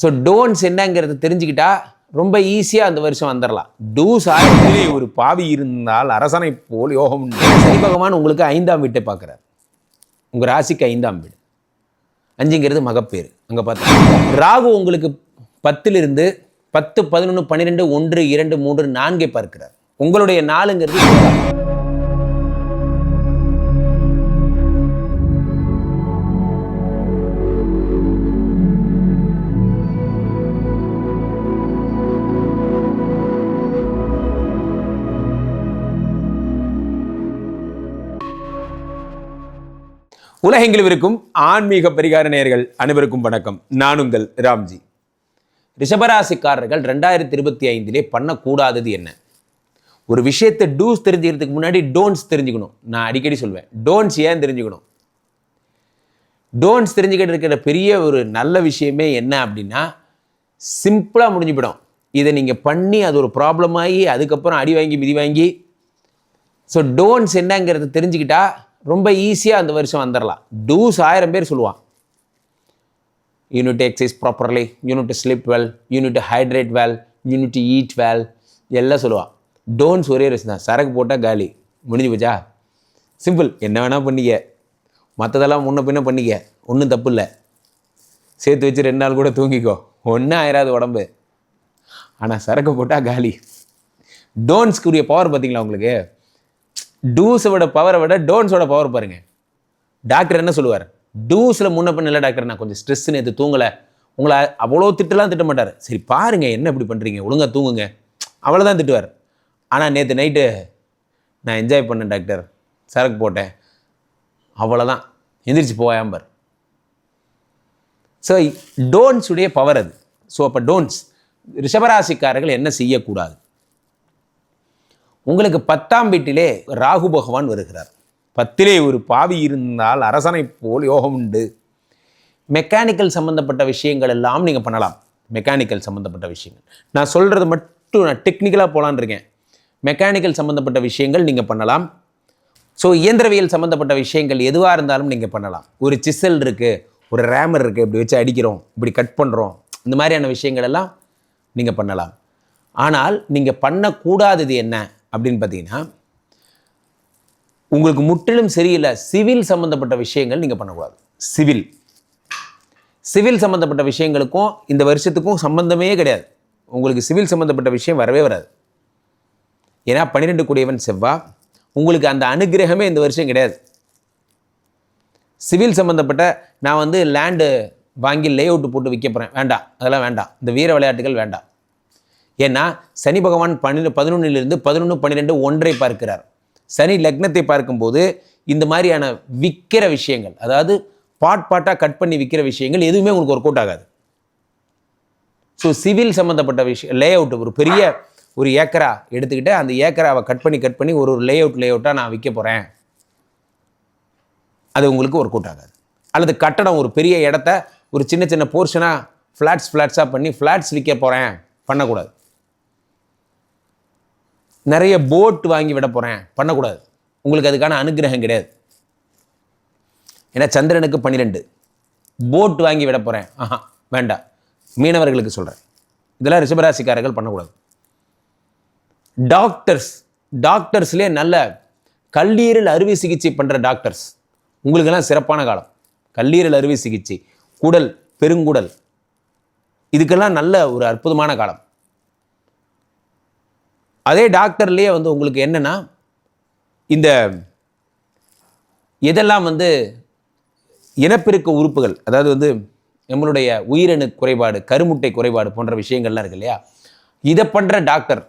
So don'ts என்னங்கிறத தெரிஞ்சுக்கிட்டா ரொம்ப ஈஸியாக அந்த வருஷம் வந்துடலாம் டூஸ் ஆயிரத்திலே ஒரு பாவி இருந்தால் அரசனை போல் யோகம் சனி பகவான் உங்களுக்கு ஐந்தாம் வீட்டை பார்க்குறார். உங்கள் ராசிக்கு ஐந்தாம் வீடு. அஞ்சுங்கிறது மகப்பேறு. அங்கே பார்த்தா ராகு உங்களுக்கு பத்திலிருந்து பத்து பதினொன்று பன்னிரெண்டு ஒன்று இரண்டு மூன்று நான்கை பார்க்கிறார். உங்களுடைய நாளுங்கிறது உலகெங்கிலும் இருக்கும் ஆன்மீக பரிகார நேயர்கள் அனைவருக்கும் வணக்கம். நான் உங்கள் ராம்ஜி. ரிஷபராசிக்காரர்கள் ரெண்டாயிரத்தி இருபத்தி ஐந்திலே பண்ணக்கூடாதது என்ன? ஒரு விஷயத்தை டூஸ் தெரிஞ்சுக்கிறதுக்கு முன்னாடி டோன்ஸ் தெரிஞ்சுக்கணும். நான் அடிக்கடி சொல்வேன். டோன்ஸ் ஏன் தெரிஞ்சுக்கணும்? டோன்ஸ் தெரிஞ்சுக்கிட்டு இருக்கிற பெரிய ஒரு நல்ல விஷயமே என்ன அப்படின்னா சிம்பிளாக முடிஞ்சு போயிடும். இதை நீங்கள் பண்ணி அது ஒரு ப்ராப்ளம் ஆகி அதுக்கப்புறம் அடி வாங்கி மிதி வாங்கி. ஸோ டோன்ஸ் என்னங்கிறத தெரிஞ்சுக்கிட்டா ரொம்ப ஈஸியாக அந்த வருஷம் வந்துடலாம் டூஸ் ஆயிரம் பேர் சொல்லுவான். You need exercise properly you need sleep well you need hydrate well you need eat well எல்லாம் சொல்லுவான். டோன்ஸ் ஒரே ரசம் தான். சரக்கு போட்டால் காலி. முடிஞ்சு போச்சா? சிம்பிள் என்ன வேணால் பண்ணிக்க. மற்றதெல்லாம் முன்ன பின்ன பண்ணிக்க. ஒன்றும் தப்பு இல்லை. சேர்த்து வச்சு ரெண்டு நாள் கூட தூங்கிக்கோ. ஒன்றும் ஆயிராது உடம்பு. ஆனால் சரக்கு போட்டால் காலி. டோன்ஸ்க்குரிய பவர் பார்த்தீங்களா உங்களுக்கு? டூஸை விட பவரை விட டோன்ஸோட பவர் பாருங்க. டாக்டர் என்ன சொல்லுவார்? டூஸில் முன்ன பின்ன இல்லை டாக்டர் நான் கொஞ்சம் ஸ்ட்ரெஸ் நேற்று தூங்கலை. உங்களை அவ்வளோ திட்டலாம் திட்ட மாட்டார். சரி பாருங்க என்ன இப்படி பண்ணுறீங்க ஒழுங்காக தூங்குங்க. அவ்வளோதான் திட்டுவார். ஆனால் நேற்று நைட்டு நான் என்ஜாய் பண்ணேன் டாக்டர் சரக்கு போட்டேன். அவ்வளோதான் எந்திரிச்சு போயாம்பர் ஸோ டோன்ஸுடைய பவர் அது. ஸோ அப்போ டோன்ஸ் ரிஷபராசிக்காரர்கள் என்ன செய்யக்கூடாது? உங்களுக்கு பத்தாம் வீட்டிலே ராகு பகவான் வருகிறார். பத்திலே ஒரு பாவி இருந்தால் அரசனை போல் யோகம் உண்டு. மெக்கானிக்கல் சம்மந்தப்பட்ட விஷயங்கள் எல்லாம் நீங்கள் பண்ணலாம். மெக்கானிக்கல் சம்மந்தப்பட்ட விஷயங்கள். நான் சொல்கிறது மட்டும் நான் டெக்னிக்கலாக போகலான்னு இருக்கேன். மெக்கானிக்கல் சம்மந்தப்பட்ட விஷயங்கள் நீங்கள் பண்ணலாம். ஸோ இயந்திரவியல் சம்மந்தப்பட்ட விஷயங்கள் எதுவாக இருந்தாலும் நீங்கள் பண்ணலாம். ஒரு சிசல் இருக்குது ஒரு ரேமர் இருக்குது இப்படி வச்சு அடிக்கிறோம் இப்படி கட் பண்ணுறோம் இந்த மாதிரியான விஷயங்கள் எல்லாம் நீங்கள் பண்ணலாம். ஆனால் நீங்கள் பண்ணக்கூடாதது என்ன? அப்படின்னு பார்த்தீங்கன்னா உங்களுக்கு முற்றிலும் சரியில்லை சிவில் சம்மந்தப்பட்ட விஷயங்கள் நீங்கள் பண்ணக்கூடாது. சிவில். சிவில் சம்மந்தப்பட்ட விஷயங்களுக்கும் இந்த வருஷத்துக்கும் சம்பந்தமே கிடையாது. உங்களுக்கு சிவில் சம்மந்தப்பட்ட விஷயம் வரவே வராது. ஏன்னா பன்னிரெண்டு கூடியவன் செவ்வா உங்களுக்கு அந்த அனுகிரகமே இந்த வருஷம் கிடையாது. சிவில் சம்மந்தப்பட்ட நான் வந்து லேண்டு வாங்கி லே அவுட் போட்டு விற்க போகிறேன் வேண்டாம். அதெல்லாம் வேண்டாம். இந்த வீர விளையாட்டுகள் வேண்டாம். ஏன்னா சனி பகவான் பன்னெண்டு பதினொன்றிலிருந்து பதினொன்று பன்னிரெண்டு ஒன்றை பார்க்கிறார். சனி லக்னத்தை பார்க்கும்போது இந்த மாதிரியான விற்கிற விஷயங்கள் அதாவது பாட் பாட்டாக கட் பண்ணி விற்கிற விஷயங்கள் எதுவுமே உங்களுக்கு ஒர்க் அவுட் ஆகாது. ஸோ சிவில் சம்மந்தப்பட்ட விஷயம் லே அவுட் ஒரு பெரிய ஒரு ஏக்கரா எடுத்துக்கிட்டு அந்த ஏக்கராவை கட் பண்ணி கட் பண்ணி ஒரு ஒரு லே அவுட் லே அவுட்டாக நான் விற்க போகிறேன் அது உங்களுக்கு ஒர்க் அவுட் ஆகாது. அல்லது கட்டடம் ஒரு பெரிய இடத்த ஒரு சின்ன சின்ன போர்ஷனாக ஃப்ளாட்ஸ் ஃப்ளாட்ஸாக பண்ணி ஃப்ளாட்ஸ் விற்க போகிறேன் பண்ணக்கூடாது. நிறைய போட் வாங்கி விட போகிறேன் பண்ணக்கூடாது. உங்களுக்கு அதுக்கான அனுகிரகம் கிடையாது. ஏன்னா சந்திரனுக்கு பன்னிரெண்டு. போட் வாங்கி விட போகிறேன் ஆஹா வேண்டாம். மீனவர்களுக்கு சொல்கிறேன் இதெல்லாம் ரிஷபராசிக்காரர்கள் பண்ணக்கூடாது. டாக்டர்ஸ் டாக்டர்ஸ்லேயே நல்ல கல்லீரல் அறுவை சிகிச்சை பண்ணுற டாக்டர்ஸ் உங்களுக்கெல்லாம் சிறப்பான காலம். கல்லீரல் அறுவை சிகிச்சை குடல் பெருங்குடல். இதுக்கெல்லாம் நல்ல ஒரு அற்புதமான காலம். அதே டாக்டர்லேயே வந்து உங்களுக்கு என்னென்னா இந்த இதெல்லாம் வந்து இனப்பெருக்க உறுப்புகள் அதாவது வந்து நம்மளுடைய உயிரணு குறைபாடு கருமுட்டை குறைபாடு போன்ற விஷயங்கள்லாம் இருக்கு இல்லையா? இதை பண்ணுற டாக்டர்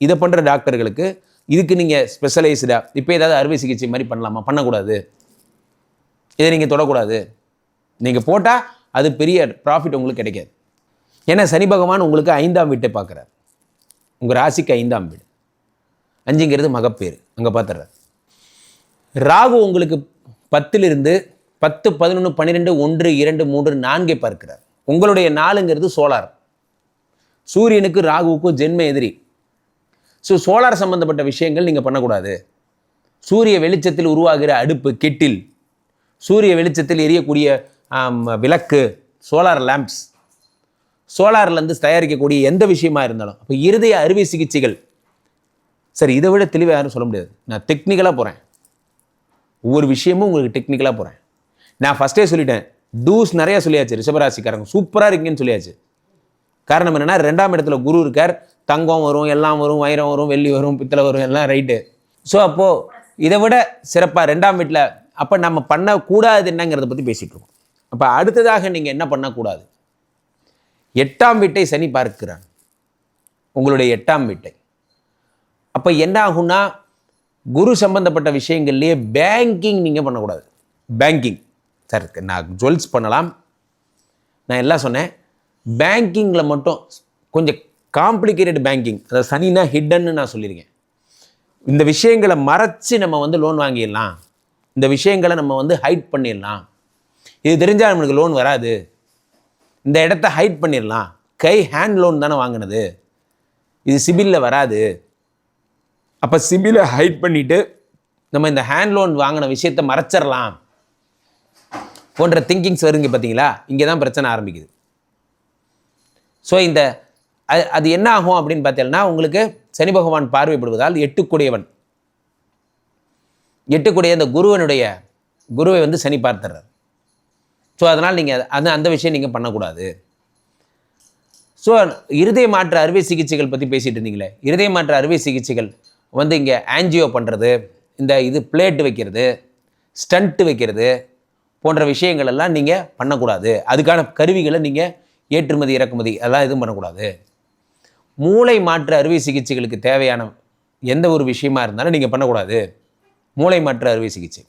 இதை பண்ணுற டாக்டர்களுக்கு இதுக்கு நீங்கள் ஸ்பெஷலைஸ்டாக இப்போ ஏதாவது அறுவை சிகிச்சை மாதிரி பண்ணலாமா? பண்ணக்கூடாது. இதை நீங்கள் தொடக்கூடாது. நீங்கள் போட்டால் அது பெரிய ப்ராஃபிட் உங்களுக்கு கிடைக்காது. ஏன்னா சனி பகவான் உங்களுக்கு ஐந்தாம் வீட்டை பார்க்குறார். உங்கள் ராசிக்கு ஐந்தாம் வீடு. அஞ்சுங்கிறது மகப்பேறு. அங்கே பார்த்துறார் ராகு உங்களுக்கு பத்திலிருந்து பத்து பதினொன்று பன்னிரெண்டு ஒன்று இரண்டு மூன்று நான்கை பார்க்கிறார். உங்களுடைய நாளுங்கிறது சோலார். சூரியனுக்கு ராகுவுக்கும் ஜென்ம எதிரி. ஸோ சோலார் சம்பந்தப்பட்ட விஷயங்கள் நீங்கள் பண்ணக்கூடாது. சூரிய வெளிச்சத்தில் உருவாகிற அடுப்பு கெட்டில். சூரிய வெளிச்சத்தில் எரியக்கூடிய விளக்கு சோலார் லேம்ப்ஸ். சோலார்லேருந்து தயாரிக்கக்கூடிய எந்த விஷயமா இருந்தாலும் அப்போ இருதய அறுவை சிகிச்சைகள். சரி இதை விட தெளிவாக யாரும் சொல்ல முடியாது. நான் டெக்னிக்கலாக போகிறேன் ஒவ்வொரு விஷயமும் உங்களுக்கு டெக்னிக்கலாக போகிறேன் நான் ஃபஸ்ட்டே சொல்லிட்டேன். டூஸ் நிறையா சொல்லியாச்சு ரிஷபராசிக்காரங்க. சூப்பராக இருக்கீங்கன்னு சொல்லியாச்சு. காரணம் என்னென்னா ரெண்டாம் இடத்துல குரு இருக்கார். தங்கம் வரும் எல்லாம் வரும் வைரம் வரும் வெள்ளி வரும் பித்தளை வரும் எல்லாம் ரைட்டு ஸோ அப்போது இதை விட சிறப்பாக ரெண்டாம் வீட்டில் அப்போ நம்ம பண்ணக்கூடாது என்னங்கிறத பற்றி பேசிகிட்டு இருக்கோம். அப்போ அடுத்ததாக நீங்கள் என்ன பண்ணக்கூடாது? எட்டாம் வீட்டை சனி பார்க்கிறான் உங்களுடைய எட்டாம் வீட்டை. அப்போ என்ன ஆகும்னா குரு சம்பந்தப்பட்ட விஷயங்கள்லேயே பேங்கிங் நீங்கள் பண்ணக்கூடாது. பேங்கிங் சார் நான் ஜுவல்ஸ் பண்ணலாம். நான் எல்லாம் சொன்னேன். பேங்கிங்கில் மட்டும் கொஞ்சம் காம்ப்ளிகேட்டட் பேங்கிங் அதாவது சனினா ஹிட்டன்னு நான் சொல்லியிருக்கேன். இந்த விஷயங்களை மறைச்சி நம்ம வந்து லோன் வாங்கிடலாம். இந்த விஷயங்களை நம்ம வந்து ஹைட் பண்ணிடலாம். இது தெரிஞ்சால் நம்மளுக்கு லோன் வராது. இந்த இடத்த ஹைட் பண்ணிடலாம். கை ஹேண்ட் லோன் தானே வாங்கினது. இது சிபிலில் வராது. அப்போ சிபிலை ஹைட் பண்ணிவிட்டு நம்ம இந்த ஹேண்ட் லோன் வாங்கின விஷயத்தை மறைச்சிடலாம். போன்ற திங்கிங்ஸ் வருங்க பார்த்தீங்களா இங்கே தான் பிரச்சனை ஆரம்பிக்குது. ஸோ இந்த அது அது என்ன ஆகும் அப்படின்னு பார்த்தீங்கன்னா உங்களுக்கு சனி பகவான் பார்வைப்படுவதால் எட்டுக்குடையவன். எட்டுக்குடைய அந்த குருவனுடைய குருவை வந்து சனி பார்த்துறார் ஸோ அதனால் நீங்கள் அந்த அந்த விஷயம் நீங்கள் பண்ணக்கூடாது. ஸோ இருதய மாற்று அறுவை சிகிச்சைகள் பற்றி பேசிகிட்டு இருந்தீங்களே? இருதய மாற்று அறுவை சிகிச்சைகள் வந்து இங்கே ஆன்ஜியோ பண்ணுறது இந்த இது பிளேட் வைக்கிறது ஸ்டண்ட்டு வைக்கிறது போன்ற விஷயங்கள் எல்லாம் நீங்கள் பண்ணக்கூடாது. அதுக்கான கருவிகளை நீங்கள் ஏற்றுமதி இறக்குமதி அதெல்லாம் எதுவும் பண்ணக்கூடாது. மூளை மாற்று அறுவை சிகிச்சைகளுக்கு தேவையான எந்த ஒரு விஷயமா இருந்தாலும் நீங்கள் பண்ணக்கூடாது. மூளை மாற்று அறுவை சிகிச்சை.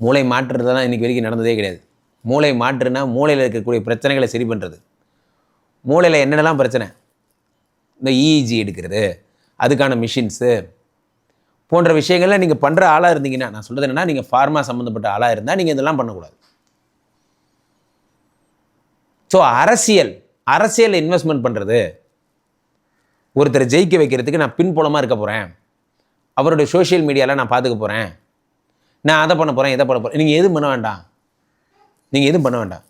மூளை மாற்றுறதெல்லாம் இன்றைக்கி வரைக்கும் நடந்ததே கிடையாது. மூளை மாற்றுனா மூளையில் இருக்கக்கூடிய பிரச்சனைகளை சரி பண்ணுறது மூளையில் என்னென்னலாம் பிரச்சனை? இந்த இஇஜி எடுக்கிறது அதுக்கான மிஷின்ஸு போன்ற விஷயங்கள்லாம் நீங்கள் பண்ணுற ஆளாக இருந்தீங்கன்னா நான் சொல்கிறது என்னென்னா நீங்கள் ஃபார்மா சம்மந்தப்பட்ட ஆளாக இருந்தால் நீங்கள் இதெல்லாம் பண்ணக்கூடாது. ஸோ அரசியல் அரசியல் இன்வெஸ்ட்மெண்ட் பண்ணுறது ஒருத்தரை ஜெயிக்க வைக்கிறதுக்கு நான் பின்புலமாக இருக்க போகிறேன் அவருடைய சோஷியல் மீடியாவில் நான் பார்த்துக்க போகிறேன் நான் அதை பண்ண போகிறேன் இதை பண்ண போகிறேன் நீங்கள் எதுவும் பண்ண வேண்டாம். நீங்கள் எதுவும் பண்ண வேண்டாம்.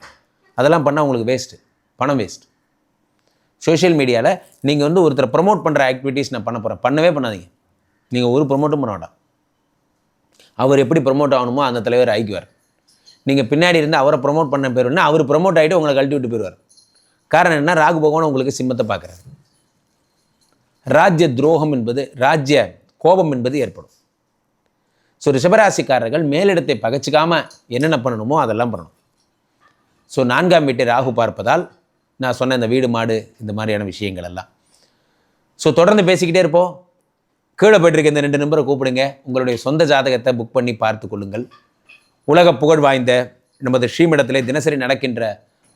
அதெல்லாம் பண்ணால் உங்களுக்கு வேஸ்ட்டு பணம் வேஸ்ட் சோஷியல் மீடியாவில் நீங்கள் வந்து ஒருத்தரை ப்ரமோட் பண்ணுற ஆக்டிவிட்டீஸ் நான் பண்ண போகிறேன் பண்ணவே பண்ணாதீங்க. நீங்கள் ஒரு ப்ரொமோட்டும் பண்ண வேண்டாம். அவர் எப்படி ப்ரொமோட் ஆகணுமோ அந்த தலைவர் ஆகிக்குவார் நீங்கள் பின்னாடி இருந்து அவரை ப்ரமோட் பண்ண போயிருன்னா அவர் ப்ரொமோட் ஆகிட்டு உங்களை கழட்டி விட்டு போயிடுவார். காரணம் என்ன? ராகு பகவான் உங்களுக்கு சிம்மத்தை பார்க்குறாரு. ராஜ்ய துரோகம் என்பது ராஜ்ய கோபம் என்பது ஏற்படும். ஸோ ரிஷபராசிக்காரர்கள் மேலிடத்தை பகச்சிக்காமல் என்னென்ன பண்ணணுமோ அதெல்லாம் பண்ணணும். ஸோ நான்காம் வீட்டை ராகு பார்ப்பதால் நான் சொன்ன இந்த வீடு மாடு இந்த மாதிரியான விஷயங்கள் எல்லாம். ஸோ தொடர்ந்து பேசிக்கிட்டே இருப்போம். கீழே போயிட்டுருக்க இந்த ரெண்டு நம்பரை கூப்பிடுங்க. உங்களுடைய சொந்த ஜாதகத்தை புக் பண்ணி பார்த்து கொள்ளுங்கள். உலக புகழ் வாய்ந்த நமது ஸ்ரீமிடத்திலே தினசரி நடக்கின்ற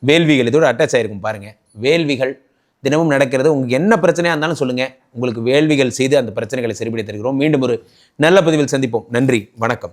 வேள்விகள் இதோட அட்டாச் ஆகிருக்கும் பாருங்கள் வேள்விகள் தினமும் நடக்கிறது. உங்களுக்கு என்ன பிரச்சனையாக இருந்தாலும் சொல்லுங்கள் உங்களுக்கு வேள்விகள் செய்து அந்த பிரச்சனைகளை சரிபடுத்தி தருகிறோம் மீண்டும் ஒரு நல்ல பதிவில் சந்திப்போம். நன்றி. வணக்கம்.